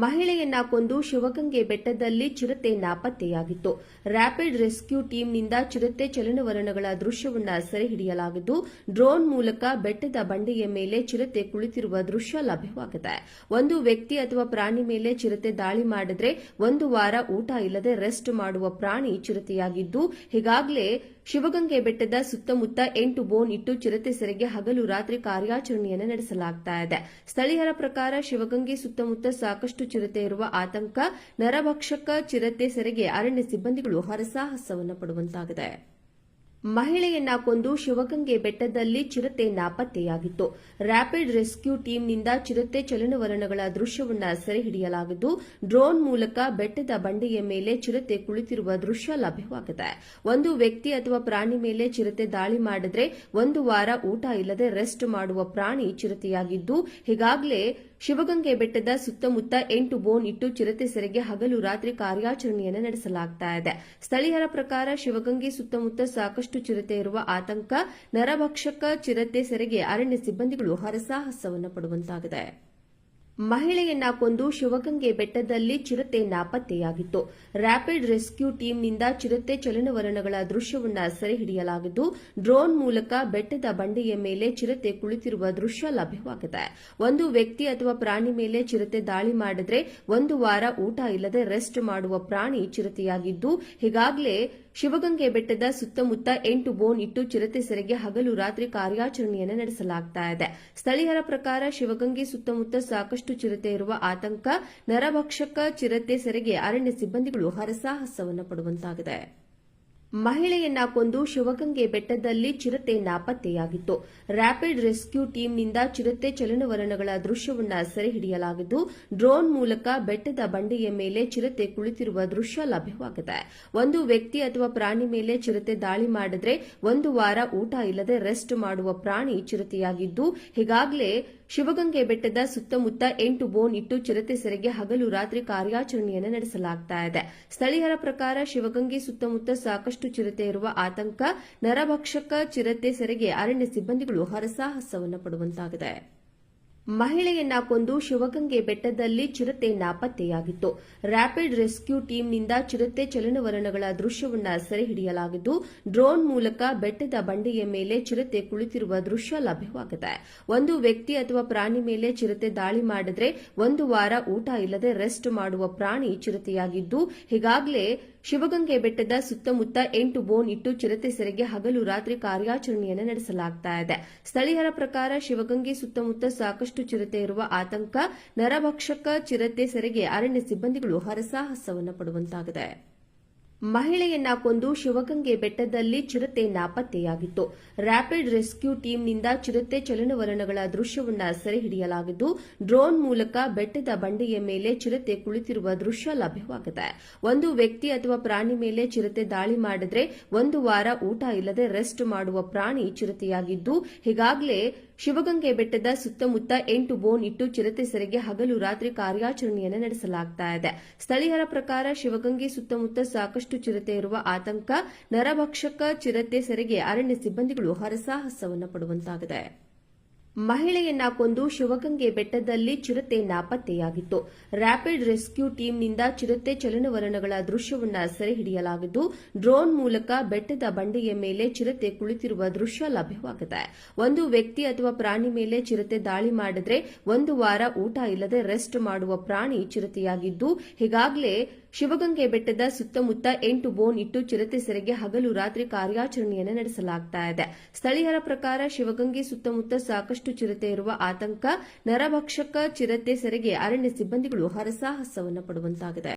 ಮಹಿಳೆಯನ್ನ ಕೊಂದು ಶಿವಗಂಗೆ ಬೆಟ್ಟದಲ್ಲಿ ಚಿರತೆ ನಾಪತ್ತೆಯಾಗಿತ್ತು. ರ್ಯಾಪಿಡ್ ರೆಸ್ಕ್ಯೂ ಟೀಮ್ನಿಂದ ಚಿರತೆ ಚಲನವಲನಗಳ ದೃಶ್ಯವನ್ನ ಸೆರೆ ಹಿಡಿಯಲಾಗಿದ್ದು ಡ್ರೋನ್ ಮೂಲಕ ಬೆಟ್ಟದ ಬಂಡೆಯ ಮೇಲೆ ಚಿರತೆ ಕುಳಿತಿರುವ ದೃಶ್ಯ ಲಭ್ಯವಾಗಿದೆ. ಒಂದು ವ್ಯಕ್ತಿ ಅಥವಾ ಪ್ರಾಣಿ ಮೇಲೆ ಚಿರತೆ ದಾಳಿ ಮಾಡಿದ್ರೆ ಒಂದು ವಾರ ಊಟ ಇಲ್ಲದೆ ರೆಸ್ಟ್ ಮಾಡುವ ಪ್ರಾಣಿ ಚಿರತೆಯಾಗಿದ್ದು ಈಗಾಗಲೇ ಶಿವಗಂಗೆ ಬೆಟ್ಟದ ಸುತ್ತಮುತ್ತ ಎಂಟು ಬೋನ್ ಇಟ್ಟು ಚಿರತೆ ಸೆರೆಗೆ ಹಗಲು ರಾತ್ರಿ ಕಾರ್ಯಾಚರಣೆಯನ್ನು ನಡೆಸಲಾಗ್ತಾ ಇದೆ. ಸ್ಥಳೀಯರ ಪ್ರಕಾರ ಶಿವಗಂಗೆ ಸುತ್ತಮುತ್ತ ಸಾಕಷ್ಟು ಚಿರತೆ ಇರುವ ಆತಂಕ ನರಭಕ್ಷಕ ಚಿರತೆ ಸೆರೆಗೆ ಅರಣ್ಯ ಸಿಬ್ಬಂದಿಗಳು ಹರಸಾಹಸವನ್ನು ಪಡುವಂತಾಗಿದೆ. ಮಹಿಳೆಯನ್ನ ಕೊಂದು ಶಿವಗಂಗೆ ಬೆಟ್ಟದಲ್ಲಿ ಚಿರತೆ ನಾಪತ್ತೆಯಾಗಿತ್ತು. ರ್ಯಾಪಿಡ್ ರೆಸ್ಕ್ಯೂ ಟೀಮ್ನಿಂದ ಚಿರತೆ ಚಲನವಲನಗಳ ದೃಶ್ಯವನ್ನ ಸೆರೆ ಹಿಡಿಯಲಾಗಿದ್ದು ಡ್ರೋನ್ ಮೂಲಕ ಬೆಟ್ಟದ ಬಂಡೆಯ ಮೇಲೆ ಚಿರತೆ ಕುಳಿತಿರುವ ದೃಶ್ಯ ಲಭ್ಯವಾಗಿದೆ. ಒಂದು ವ್ಯಕ್ತಿ ಅಥವಾ ಪ್ರಾಣಿ ಮೇಲೆ ಚಿರತೆ ದಾಳಿ ಮಾಡಿದ್ರೆ ಒಂದು ವಾರ ಊಟ ಇಲ್ಲದೆ ರೆಸ್ಟ್ ಮಾಡುವ ಪ್ರಾಣಿ ಚಿರತೆಯಾಗಿದ್ದು, ಈಗಾಗಲೇ ಶಿವಗಂಗೆ ಬೆಟ್ಟದ ಸುತ್ತಮುತ್ತ ಎಂಟು ಬೋನ್ ಇಟ್ಟು ಚಿರತೆ ಸೆರೆಗೆ ಹಗಲು ರಾತ್ರಿ ಕಾರ್ಯಾಚರಣೆಯನ್ನು ನಡೆಸಲಾಗ್ತಾ ಇದೆ. ಸ್ಥಳೀಯರ ಪ್ರಕಾರ ಶಿವಗಂಗೆ ಸುತ್ತಮುತ್ತ ಸಾಕಷ್ಟು ಚಿರತೆ ಇರುವ ಆತಂಕ, ನರಭಕ್ಷಕ ಚಿರತೆ ಸೆರೆಗೆ ಅರಣ್ಯ ಸಿಬ್ಬಂದಿಗಳು ಹರಸಾಹಸವನ್ನು ಪಡುವಂತಾಗಿದೆ. ಮಹಿಳೆಯನ್ನ ಕೊಂದು ಶಿವಗಂಗೆ ಬೆಟ್ಟದಲ್ಲಿ ಚಿರತೆ ನಾಪತ್ತೆಯಾಗಿತ್ತು. ರ್ಯಾಪಿಡ್ ರೆಸ್ಕ್ಯೂ ಟೀಮ್ನಿಂದ ಚಿರತೆ ಚಲನವಲನಗಳ ದೃಶ್ಯವನ್ನ ಸೆರೆ ಹಿಡಿಯಲಾಗಿದ್ದು ಡ್ರೋನ್ ಮೂಲಕ ಬೆಟ್ಟದ ಬಂಡೆಯ ಮೇಲೆ ಚಿರತೆ ಕುಳಿತಿರುವ ದೃಶ್ಯ ಲಭ್ಯವಾಗಿದೆ. ಒಂದು ವ್ಯಕ್ತಿ ಅಥವಾ ಪ್ರಾಣಿ ಮೇಲೆ ಚಿರತೆ ದಾಳಿ ಮಾಡಿದ್ರೆ ಒಂದು ವಾರ ಊಟ ಇಲ್ಲದೆ ರೆಸ್ಟ್ ಮಾಡುವ ಪ್ರಾಣಿ ಚಿರತೆಯಾಗಿದ್ದು ಈಗಾಗಲೇ ಶಿವಗಂಗೆ ಬೆಟ್ಟದ ಸುತ್ತಮುತ್ತ ಎಂಟು ಬೋನ್ ಇಟ್ಟು ಚಿರತೆ ಸೆರೆಗೆ ಹಗಲು ರಾತ್ರಿ ಕಾರ್ಯಾಚರಣೆಯನ್ನು ನಡೆಸಲಾಗ್ತಾ ಇದೆ. ಸ್ಥಳೀಯರ ಪ್ರಕಾರ ಶಿವಗಂಗೆ ಸುತ್ತಮುತ್ತ ಸಾಕಷ್ಟು ಚಿರತೆ ಇರುವ ಆತಂಕ ನರಭಕ್ಷಕ ಚಿರತೆ ಸೆರೆಗೆ ಅರಣ್ಯ ಸಿಬ್ಬಂದಿಗಳು ಹರಸಾಹಸವನ್ನು ಪಡುವಂತಾಗಿದೆ. ಮಹಿಳೆಯನ್ನ ಕೊಂದು ಶಿವಗಂಗೆ ಬೆಟ್ಟದಲ್ಲಿ ಚಿರತೆ ನಾಪತ್ತೆಯಾಗಿತ್ತು. ರ್ಯಾಪಿಡ್ ರೆಸ್ಕ್ಯೂ ಟೀಮ್ನಿಂದ ಚಿರತೆ ಚಲನವಲನಗಳ ದೃಶ್ಯವನ್ನ ಸೆರೆ ಹಿಡಿಯಲಾಗಿದ್ದು ಡ್ರೋನ್ ಮೂಲಕ ಬೆಟ್ಟದ ಬಂಡೆಯ ಮೇಲೆ ಚಿರತೆ ಕುಳಿತಿರುವ ದೃಶ್ಯ ಲಭ್ಯವಾಗಿದೆ. ಒಂದು ವ್ಯಕ್ತಿ ಅಥವಾ ಪ್ರಾಣಿ ಮೇಲೆ ಚಿರತೆ ದಾಳಿ ಮಾಡಿದ್ರೆ ಒಂದು ವಾರ ಊಟ ಇಲ್ಲದೆ ರೆಸ್ಟ್ ಮಾಡುವ ಪ್ರಾಣಿ ಚಿರತೆಯಾಗಿದ್ದು, ಈಗಾಗಲೇ ಶಿವಗಂಗೆ ಬೆಟ್ಟದ ಸುತ್ತಮುತ್ತ ಎಂಟು ಬೋನ್ ಇಟ್ಟು ಚಿರತೆ ಸೆರೆಗೆ ಹಗಲು ರಾತ್ರಿ ಕಾರ್ಯಾಚರಣೆಯನ್ನು ನಡೆಸಲಾಗ್ತಾ ಇದೆ. ಸ್ಥಳೀಯರ ಪ್ರಕಾರ ಶಿವಗಂಗೆ ಸುತ್ತಮುತ್ತ ಸಾಕಷ್ಟು ಚಿರತೆ ಇರುವ ಆತಂಕ, ನರಭಕ್ಷಕ ಚಿರತೆ ಸೆರೆಗೆ ಅರಣ್ಯ ಸಿಬ್ಬಂದಿಗಳು ಹರಸಾಹಸವನ್ನು ಪಡುವಂತಾಗಿದೆ. ಮಹಿಳೆಯನ್ನ ಕೊಂದು ಶಿವಗಂಗೆ ಬೆಟ್ಟದಲ್ಲಿ ಚಿರತೆ ನಾಪತ್ತೆಯಾಗಿತ್ತು. ರ್ಯಾಪಿಡ್ ರೆಸ್ಕ್ಯೂ ಟೀಮ್ನಿಂದ ಚಿರತೆ ಚಲನವಲನಗಳ ದೃಶ್ಯವನ್ನ ಸೆರೆ ಹಿಡಿಯಲಾಗಿದ್ದು ಡ್ರೋನ್ ಮೂಲಕ ಬೆಟ್ಟದ ಬಂಡೆಯ ಮೇಲೆ ಚಿರತೆ ಕುಳಿತಿರುವ ದೃಶ್ಯ ಲಭ್ಯವಾಗಿದೆ. ಒಂದು ವ್ಯಕ್ತಿ ಅಥವಾ ಪ್ರಾಣಿ ಮೇಲೆ ಚಿರತೆ ದಾಳಿ ಮಾಡಿದ್ರೆ ಒಂದು ವಾರ ಊಟ ಇಲ್ಲದೆ ರೆಸ್ಟ್ ಮಾಡುವ ಪ್ರಾಣಿ ಚಿರತೆಯಾಗಿದ್ದು ಈಗಾಗಲೇ ಶಿವಗಂಗೆ ಬೆಟ್ಟದ ಸುತ್ತಮುತ್ತ ಎಂಟು ಬೋನ್ ಇಟ್ಟು ಚಿರತೆ ಸೆರೆಗೆ ಹಗಲು ರಾತ್ರಿ ಕಾರ್ಯಾಚರಣೆಯನ್ನು ನಡೆಸಲಾಗ್ತಾ ಇದೆ. ಸ್ಥಳೀಯರ ಪ್ರಕಾರ ಶಿವಗಂಗೆ ಸುತ್ತಮುತ್ತ ಸಾಕಷ್ಟು ಚಿರತೆ ಇರುವ ಆತಂಕ, ನರಭಕ್ಷಕ ಚಿರತೆ ಸೆರೆಗೆ ಅರಣ್ಯ ಸಿಬ್ಬಂದಿಗಳು ಹರಸಾಹಸವನ್ನು ಪಡುವಂತಾಗಿದೆ. ಮಹಿಳೆಯನ್ನ ಕೊಂದು ಶಿವಗಂಗೆ ಬೆಟ್ಟದಲ್ಲಿ ಚಿರತೆ ನಾಪತ್ತೆಯಾಗಿತ್ತು. ರ್ಯಾಪಿಡ್ ರೆಸ್ಕ್ಯೂ ಟೀಮ್ನಿಂದ ಚಿರತೆ ಚಲನವಲನಗಳ ದೃಶ್ಯವನ್ನ ಸೆರೆ ಹಿಡಿಯಲಾಗಿದ್ದು ಡ್ರೋನ್ ಮೂಲಕ ಬೆಟ್ಟದ ಬಂಡೆಯ ಮೇಲೆ ಚಿರತೆ ಕುಳಿತಿರುವ ದೃಶ್ಯ ಲಭ್ಯವಾಗಿದೆ. ಒಂದು ವ್ಯಕ್ತಿ ಅಥವಾ ಪ್ರಾಣಿ ಮೇಲೆ ಚಿರತೆ ದಾಳಿ ಮಾಡಿದ್ರೆ ಒಂದು ವಾರ ಊಟ ಇಲ್ಲದೆ ರೆಸ್ಟ್ ಮಾಡುವ ಪ್ರಾಣಿ ಚಿರತೆಯಾಗಿದ್ದು, ಈಗಾಗಲೇ ಶಿವಗಂಗೆ ಬೆಟ್ಟದ ಸುತ್ತಮುತ್ತ ಎಂಟು ಬೋನ್ ಇಟ್ಟು ಚಿರತೆ ಸೆರೆಗೆ ಹಗಲು ರಾತ್ರಿ ಕಾರ್ಯಾಚರಣೆಯನ್ನು ನಡೆಸಲಾಗ್ತಾ ಇದೆ. ಸ್ಥಳೀಯರ ಪ್ರಕಾರ ಶಿವಗಂಗೆ ಸುತ್ತಮುತ್ತ ಸಾಕಷ್ಟು ಚಿರತೆ ಇರುವ ಆತಂಕ, ನರಭಕ್ಷಕ ಚಿರತೆ ಸೆರೆಗೆ ಅರಣ್ಯ ಸಿಬ್ಬಂದಿಗಳು ಹರಸಾಹಸವನ್ನು ಪಡುವಂತಾಗಿದೆ. ಮಹಿಳೆಯನ್ನ ಕೊಂದು ಶಿವಗಂಗೆ ಬೆಟ್ಟದಲ್ಲಿ ಚಿರತೆ ನಾಪತ್ತೆಯಾಗಿತ್ತು. ರ್ಯಾಪಿಡ್ ರೆಸ್ಕ್ಯೂ ಟೀಮ್ನಿಂದ ಚಿರತೆ ಚಲನವಲನಗಳ ದೃಶ್ಯವನ್ನು ಸೆರೆ ಹಿಡಿಯಲಾಗಿದ್ದು ಡ್ರೋನ್ ಮೂಲಕ ಬೆಟ್ಟದ ಬಂಡೆಯ ಮೇಲೆ ಚಿರತೆ ಕುಳಿತಿರುವ ದೃಶ್ಯ ಲಭ್ಯವಾಗಿದೆ. ಒಂದು ವ್ಯಕ್ತಿ ಅಥವಾ ಪ್ರಾಣಿ ಮೇಲೆ ಚಿರತೆ ದಾಳಿ ಮಾಡಿದ್ರೆ ಒಂದು ವಾರ ಊಟ ಇಲ್ಲದೆ ರೆಸ್ಟ್ ಮಾಡುವ ಪ್ರಾಣಿ ಚಿರತೆಯಾಗಿದ್ದು, ಹೀಗಾಗಲೇ ಶಿವಗಂಗೆ ಬೆಟ್ಟದ ಸುತ್ತಮುತ್ತ ಎಂಟು ಬೋನ್ ಇಟ್ಟು ಚಿರತೆ ಸೆರೆಗೆ ಹಗಲು ರಾತ್ರಿ ಕಾರ್ಯಾಚರಣೆಯನ್ನು ನಡೆಸಲಾಗ್ತಾ ಇದೆ. ಸ್ಥಳೀಯರ ಪ್ರಕಾರ ಶಿವಗಂಗೆ ಸುತ್ತಮುತ್ತ ಸಾಕಷ್ಟು ಚಿರತೆ ಇರುವ ಆತಂಕ ನರಭಕ್ಷಕ ಚಿರತೆ ಸೆರೆಗೆ ಅರಣ್ಯ ಸಿಬ್ಬಂದಿಗಳು ಹರಸಾಹಸವನ್ನು ಪಡುವಂತಾಗಿದೆ.